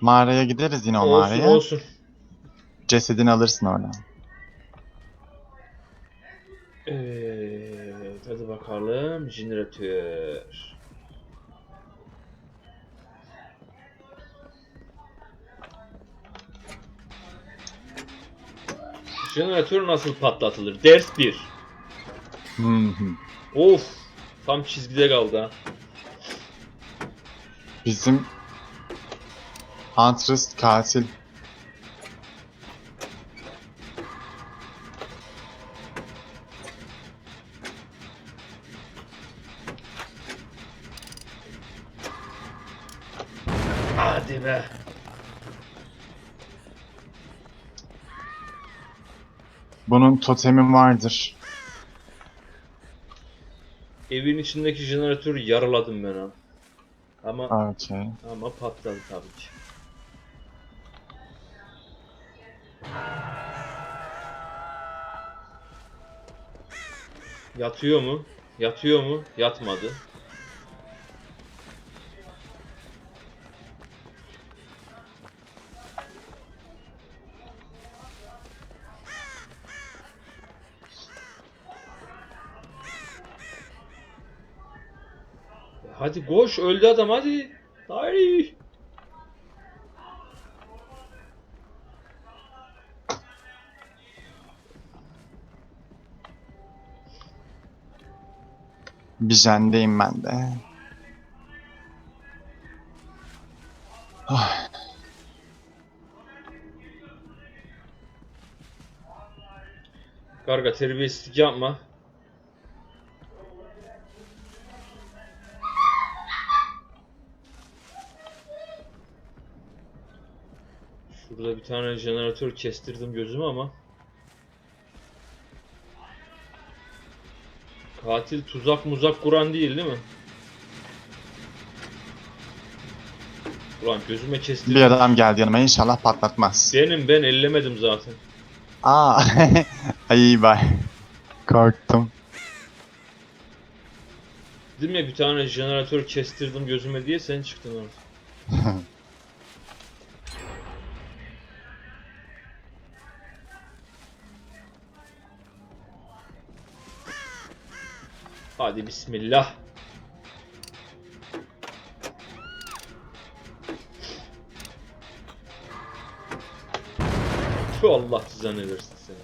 Mağaraya gideriz yine o olsun mağaraya. olsun. Cesedini alırsın oradan. Evet, hadi bakalım. Jeneratör. Jeneratör nasıl patlatılır? Ders 1. Hı hı. Of! Tam çizgide kaldı ha. Bizim Huntress katil. Hadi be. Bunun totemi vardır. Evin içindeki jeneratörü yaraladım ben ha. Ama Okey. ama patladı tabii ki. Yatıyor mu? Yatıyor mu? Yatmadı. Hadi koş öldü adam hadi. Hayır. Bijendeyim ben de. Ah, Karga terbiyesizlik yapma. Şurada bir tane jeneratör kestirdim gözüme ama. Katil tuzak muzak kuran değil değil mi? Ulan gözüme kestirdim. bir adam geldi yanıma inşallah patlatmaz. Benim ben ellemedim zaten. Aa, ay bay. Korktum. Dedim ya bir tane jeneratör kestirdim gözüme diye sen çıktın orada. Hadi bismillah. Şu Allah ne versin seni.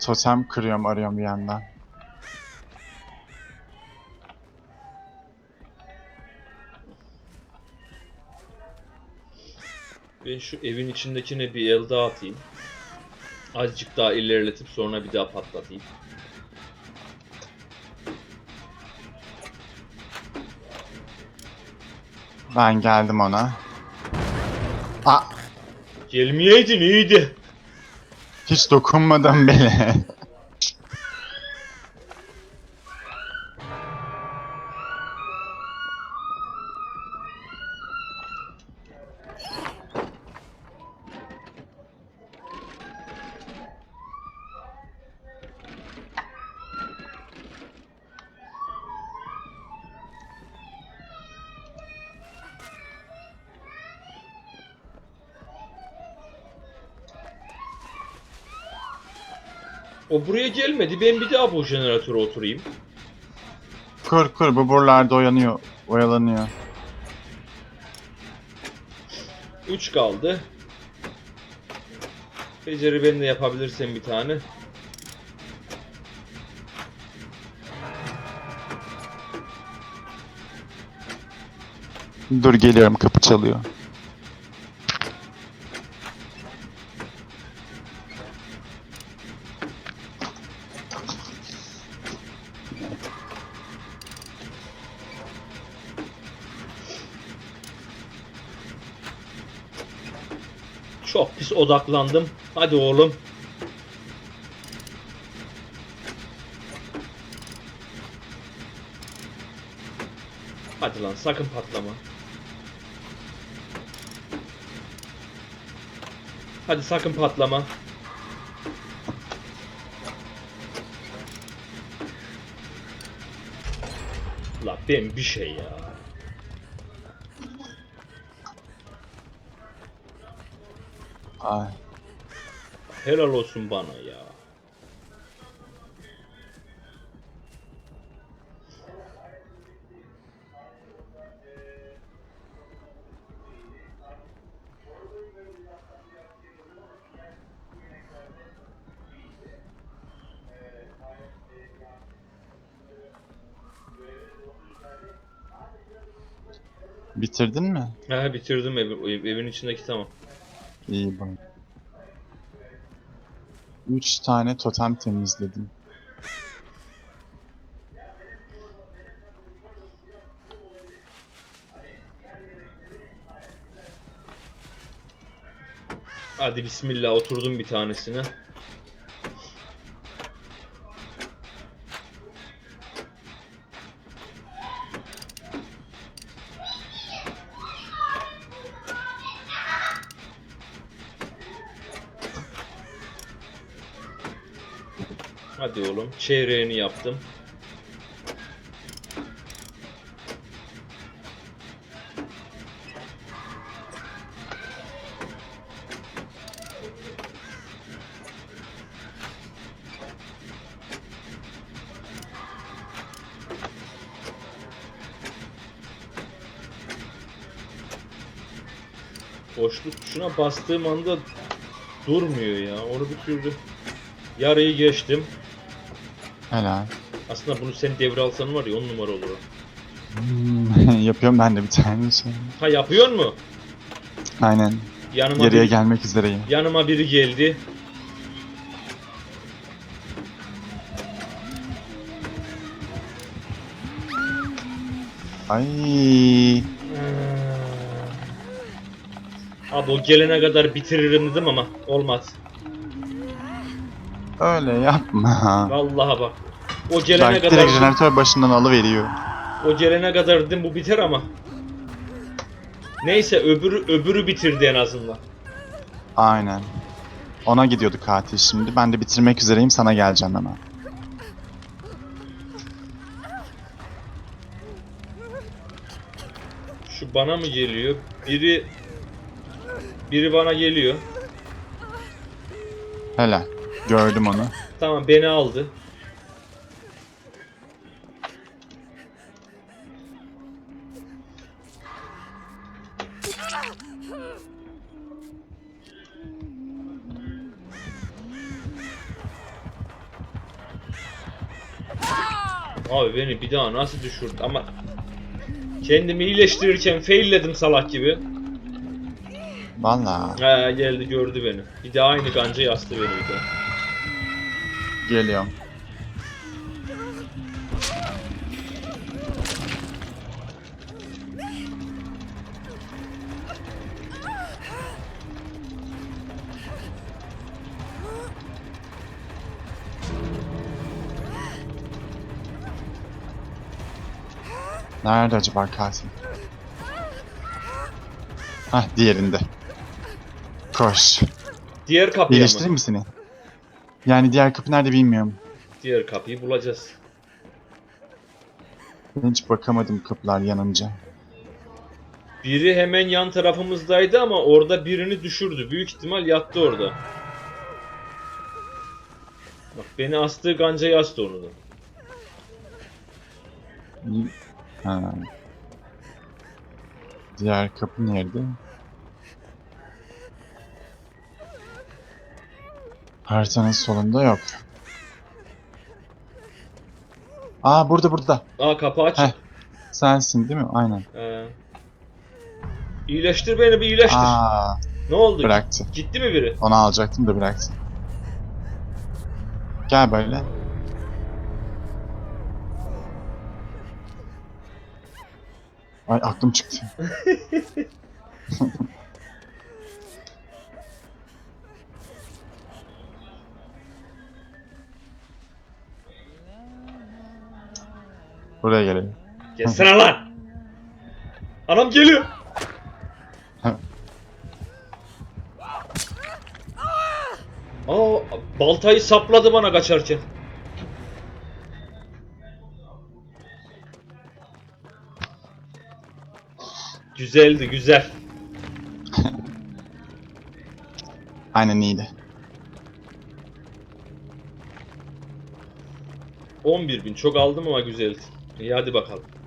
Totem kırıyorum arıyorum bir yandan. Ben şu evin içindekine bir el daha atayım. Azıcık daha ilerletip sonra bir daha patlatayım. Ben geldim ona. Aa, Gelmeyeydin iyiydi. hiç dokunmadım bile. O buraya gelmedi. Ben bir daha bu jeneratöre oturayım. kur kur bu buralarda oyanıyor, oyalanıyor. 3 kaldı. Beceri ben de yapabilirsem bir tane. Dur geliyorum kapı çalıyor. Çok pis odaklandım. Hadi oğlum. Hadi lan sakın patlama. Hadi sakın patlama. La ben bir şey ya. Ay. Helal olsun bana ya. Bitirdin mi? Ha bitirdim ev- evin içindeki tamam. İyi bak. Üç tane totem temizledim. Hadi bismillah oturdum bir tanesine. Hadi oğlum çeyreğini yaptım. Boşluk tuşuna bastığım anda durmuyor ya. Onu bir türlü yarıyı geçtim. Helal. Aslında bunu sen devralsan var ya on numara olur. o. Hmm, Yapıyorum ben de bir tane şey. Ha yapıyor mu? Aynen. Yanıma Geriye biri, gelmek üzereyim. yanıma biri geldi. Ay. Abi o gelene kadar bitiririm dedim ama olmaz. Öyle yapma. Vallahi bak. O gelene Bak kadar direkt jeneratör başından alıveriyor. o gelene kadar dedim bu biter ama. Neyse öbürü öbürü bitirdi en azından. Aynen. Ona gidiyordu katil şimdi. Ben de bitirmek üzereyim sana geleceğim hemen. Şu bana mı geliyor? Biri biri bana geliyor. Helal. Gördüm onu. Tamam beni aldı. Abi beni bir daha nasıl düşürdü ama kendimi iyileştirirken failledim salak gibi. Vallahi Ha geldi gördü beni. Bir daha aynı ganca yastı beni bir daha. Geliyorum. Nerede acaba katil? Hah diğerinde. Koş. Diğer kapıya mı? İyileştireyim mi seni? Yani diğer kapı nerede bilmiyorum. Diğer kapıyı bulacağız. Hiç bakamadım kapılar yanınca. Biri hemen yan tarafımızdaydı ama orada birini düşürdü. Büyük ihtimal yattı orada. Bak beni astığı ganca yastı onu da. Ha. Diğer kapı nerede? Haritanın solunda yok. Aa burada burada. Aa kapı. Heh. Sensin değil mi? Aynen. Ee, iyileştir beni bir iyileştir. Aa ne oldu? bıraktı. Gitti mi biri? Onu alacaktım da bıraktı. Gel böyle. Ay aklım çıktı. Buraya gelelim. Gelsene lan! Anam geliyor! Aa baltayı sapladı bana kaçarken. Güzeldi güzel. Aynen iyiydi. 11 bin çok aldım ama güzeldi. İyi hadi bakalım.